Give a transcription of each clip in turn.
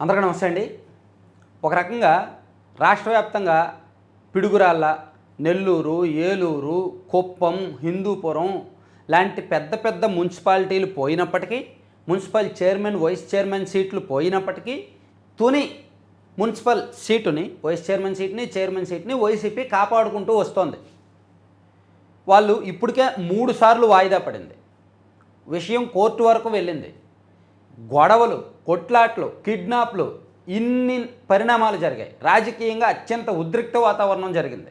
అందరికీ నమస్తే అండి. ఒక రకంగా రాష్ట్ర వ్యాప్తంగా పిడుగురాళ్ళ నెల్లూరు ఏలూరు కుప్పం హిందూపురం లాంటి పెద్ద పెద్ద మున్సిపాలిటీలు పోయినప్పటికీ మున్సిపల్ చైర్మన్ వైస్ చైర్మన్ సీట్లు పోయినప్పటికీ తుని మున్సిపల్ సీటుని వైస్ చైర్మన్ సీట్ని చైర్మన్ సీట్ని వైసీపీ కాపాడుకుంటూ వస్తోంది. వాళ్ళు ఇప్పటికే మూడు సార్లు వాయిదా పడింది. విషయం కోర్టు వరకు వెళ్ళింది. గొడవలు కొట్లాట్లు కిడ్నాప్లు ఇన్ని పరిణామాలు జరిగాయి. రాజకీయంగా అత్యంత ఉద్రిక్త వాతావరణం జరిగింది.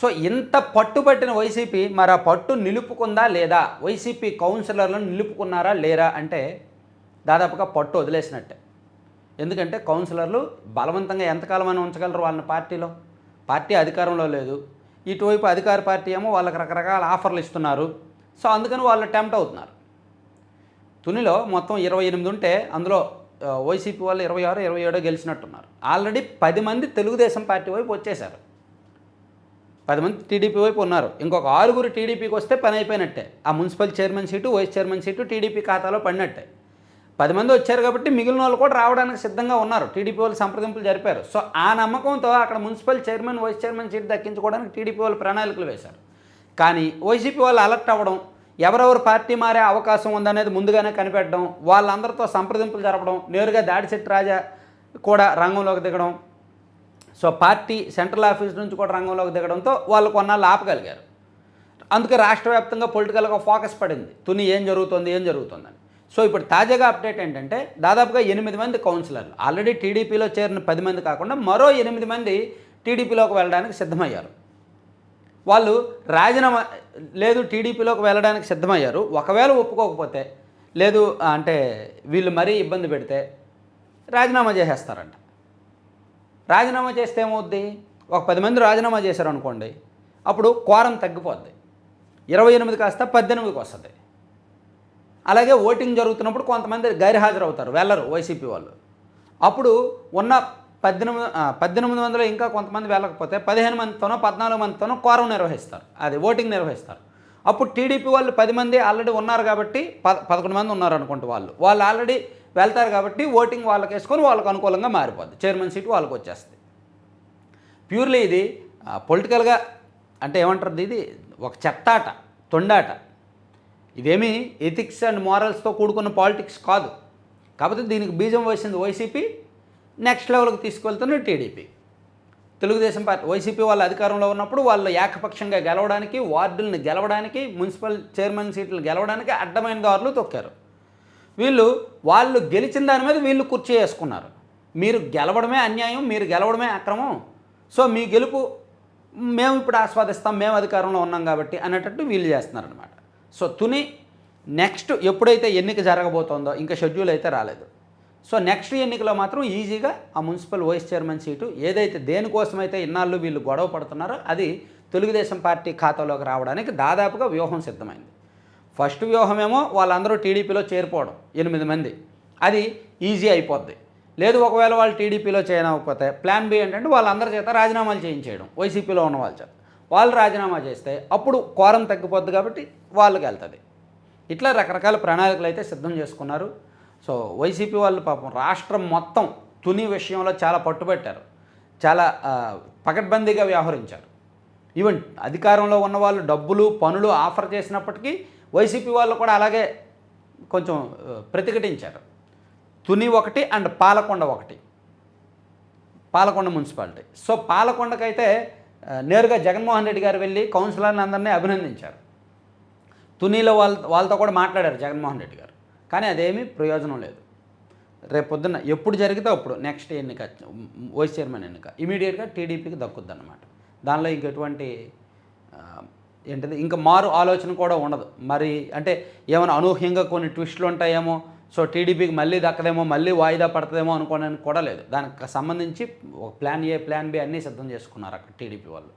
సో ఇంత పట్టుబట్టిన వైసీపీ మరి ఆ పట్టు నిలుపుకుందా లేదా? వైసీపీ కౌన్సిలర్లను నిలుపుకున్నారా లేరా అంటే దాదాపుగా పట్టు వదిలేసినట్టే. ఎందుకంటే కౌన్సిలర్లు బలవంతంగా ఎంతకాలమైనా ఉంచగలరు వాళ్ళని పార్టీలో? పార్టీ అధికారంలో లేదు. ఇటువైపు అధికార పార్టీ ఏమో వాళ్ళకి రకరకాల ఆఫర్లు ఇస్తున్నారు. సో అందుకని వాళ్ళు టెంప్ట్ అవుతున్నారు. తునిలో మొత్తం ఇరవై ఎనిమిది ఉంటే అందులో వైసీపీ వాళ్ళు ఇరవై ఆరు ఇరవై ఏడో గెలిచినట్టున్నారు. ఆల్రెడీ పది మంది తెలుగుదేశం పార్టీ వైపు వచ్చేశారు. పది మంది టీడీపీ వైపు ఉన్నారు. ఇంకొక ఆరుగురు టీడీపీకి వస్తే పని అయిపోయినట్టే. ఆ municipal chairman seat vice chairman seat TDP ఖాతాలో పడినట్టే. పది మంది వచ్చారు కాబట్టి మిగిలిన వాళ్ళు కూడా రావడానికి సిద్ధంగా ఉన్నారు. టీడీపీ వాళ్ళు సంప్రదింపులు జరిపారు. సో ఆ నమ్మకంతో అక్కడ municipal chairman vice chairman seat దక్కించుకోవడానికి TDP వాళ్ళు ప్రణాళికలు వేశారు. కానీ వైసీపీ వాళ్ళు అలర్ట్ అవ్వడం ఎవరెవరు పార్టీ మారే అవకాశం ఉందనేది ముందుగానే కనిపెట్టడం వాళ్ళందరితో సంప్రదింపులు జరపడం నేరుగా దాడిశెట్టి రాజా కూడా రంగంలోకి దిగడం సో పార్టీ సెంట్రల్ ఆఫీస్ నుంచి కూడా రంగంలోకి దిగడంతో వాళ్ళు కొన్నాళ్ళు ఆపగలిగారు. అందుకే రాష్ట్ర వ్యాప్తంగా పొలిటికల్గా ఫోకస్ పడింది. తుని ఏం జరుగుతుంది ఏం జరుగుతుందని. సో ఇప్పుడు తాజాగా అప్డేట్ ఏంటంటే దాదాపుగా ఎనిమిది మంది కౌన్సిలర్లు ఆల్రెడీ టీడీపీలో చేరిన పది మంది కాకుండా మరో ఎనిమిది మంది టీడీపీలోకి వెళ్ళడానికి సిద్ధమయ్యారు. వాళ్ళు రాజీనామా లేదు టీడీపీలోకి వెళ్ళడానికి సిద్ధమయ్యారు. ఒకవేళ ఒప్పుకోకపోతే లేదు అంటే వీళ్ళు మరీ ఇబ్బంది పెడితే రాజీనామా చేసేస్తారంట. రాజీనామా చేస్తే ఏమవుద్ది? ఒక పది మంది రాజీనామా చేశారు అనుకోండి అప్పుడు కోరం తగ్గిపోద్ది. ఇరవై ఎనిమిది కాస్త పద్దెనిమిదికి వస్తుంది. అలాగే ఓటింగ్ జరుగుతున్నప్పుడు కొంతమంది గైర్హాజరు అవుతారు వెళ్ళరు వైసీపీ వాళ్ళు. అప్పుడు ఉన్న పద్దెనిమిది పద్దెనిమిది వందలు ఇంకా కొంతమంది వెళ్ళకపోతే పదిహేను మందితోనో పద్నాలుగు మందితోనో కోరం నిర్వహిస్తారు. అది ఓటింగ్ నిర్వహిస్తారు. అప్పుడు టీడీపీ వాళ్ళు పది మంది ఆల్రెడీ ఉన్నారు కాబట్టి పద పదకొండు మంది ఉన్నారు అనుకుంటే వాళ్ళు. వాళ్ళు ఆల్రెడీ వెళ్తారు కాబట్టి ఓటింగ్ వాళ్ళకి వేసుకొని వాళ్ళకు అనుకూలంగా మారిపోద్ది. చైర్మన్ సీట్ వాళ్ళకి వచ్చేస్తుంది. ప్యూర్లీ ఇది పొలిటికల్గా అంటే ఏమంటారు ఇది ఒక చెత్తాట తొండాట. ఇదేమీ ఎథిక్స్ అండ్ మారల్స్తో కూడుకున్న పాలిటిక్స్ కాదు. కాకపోతే దీనికి బీజం వేసింది వైసీపీ నెక్స్ట్ లెవెల్కి తీసుకెళ్తున్న టీడీపీ. తెలుగుదేశం పార్టీ వైసీపీ వాళ్ళ అధికారంలో ఉన్నప్పుడు వాళ్ళు ఏకపక్షంగా గెలవడానికి వార్డుల్ని గెలవడానికి మున్సిపల్ చైర్మన్ సీట్లు గెలవడానికి అడ్డమైన దారులు తొక్కారు. వీళ్ళు వాళ్ళు గెలిచిన దాని మీద వీళ్ళు కుర్చీ వేసుకున్నారు. మీరు గెలవడమే అన్యాయం మీరు గెలవడమే అక్రమం. సో మీ గెలుపు మేము ఇప్పుడు ఆస్వాదిస్తాం మేము అధికారంలో ఉన్నాం కాబట్టి అనేటట్టు వీళ్ళు చేస్తున్నారనమాట సో తుని నెక్స్ట్ ఎప్పుడైతే ఎన్నిక జరగబోతోందో ఇంకా షెడ్యూల్ అయితే రాలేదు. సో నెక్స్ట్ ఎన్నికలో మాత్రం ఈజీగా ఆ మున్సిపల్ వైస్ చైర్మన్ సీటు ఏదైతే దేనికోసమైతే ఇన్నాళ్ళు వీళ్ళు గొడవ పడుతున్నారో అది తెలుగుదేశం పార్టీ ఖాతాలోకి రావడానికి దాదాపుగా వ్యూహం సిద్ధమైంది. ఫస్ట్ వ్యూహమేమో వాళ్ళందరూ టీడీపీలో చేరిపోవడం ఎనిమిది మంది. అది ఈజీ అయిపోద్ది. లేదు ఒకవేళ వాళ్ళు టీడీపీలో చేయనకపోతే ప్లాన్ బి ఏంటంటే వాళ్ళందరి చేత రాజీనామాలు చేయించేయడం వైసీపీలో ఉన్న వాళ్ళ చేత. వాళ్ళు రాజీనామా చేస్తే అప్పుడు కోరం తగ్గిపోద్ది కాబట్టి వాళ్ళకి వెళ్తుంది. ఇట్లా రకరకాల ప్రణాళికలు అయితే సిద్ధం చేసుకున్నారు. సో వైసీపీ వాళ్ళు పాపం రాష్ట్రం మొత్తం తుని విషయంలో చాలా పట్టుబట్టారు. చాలా పకడ్బందీగా వ్యవహరించారు. ఈవెన్ అధికారంలో ఉన్న వాళ్ళు డబ్బులు పనులు ఆఫర్ చేసినప్పటికీ వైసీపీ వాళ్ళు కూడా అలాగే కొంచెం ప్రతిఘటించారు. తుని ఒకటి అండ్ పాలకొండ ఒకటి. పాలకొండ మున్సిపాలిటీ. సో పాలకొండకైతే నేరుగా జగన్మోహన్ రెడ్డి గారు వెళ్ళి కౌన్సిలర్ని అందరినీ అభినందించారు. తునిలో వాళ్ళ వాళ్ళతో కూడా మాట్లాడారు జగన్మోహన్ రెడ్డి గారు. కానీ అదేమీ ప్రయోజనం లేదు. రేపు పొద్దున్న ఎప్పుడు జరిగితే అప్పుడు నెక్స్ట్ ఎన్నిక వైస్ చైర్మన్ ఎన్నిక ఇమీడియట్గా టీడీపీకి దక్కుద్ది అనమాట దానిలో ఇంకెటువంటి ఏంటిది? ఇంకా మారు ఆలోచన కూడా ఉండదు. మరి అంటే ఏమైనా అనూహ్యంగా కొన్ని ట్విస్టులు ఉంటాయేమో సో టీడీపీకి మళ్ళీ దక్కదేమో మళ్ళీ వాయిదా పడతదేమో అనుకోవడానికి కూడా లేదు. దానికి సంబంధించి ఒక ప్లాన్ ఏ ప్లాన్ బి అన్నీ సిద్ధం చేసుకున్నారు అక్కడ టీడీపీ వాళ్ళు.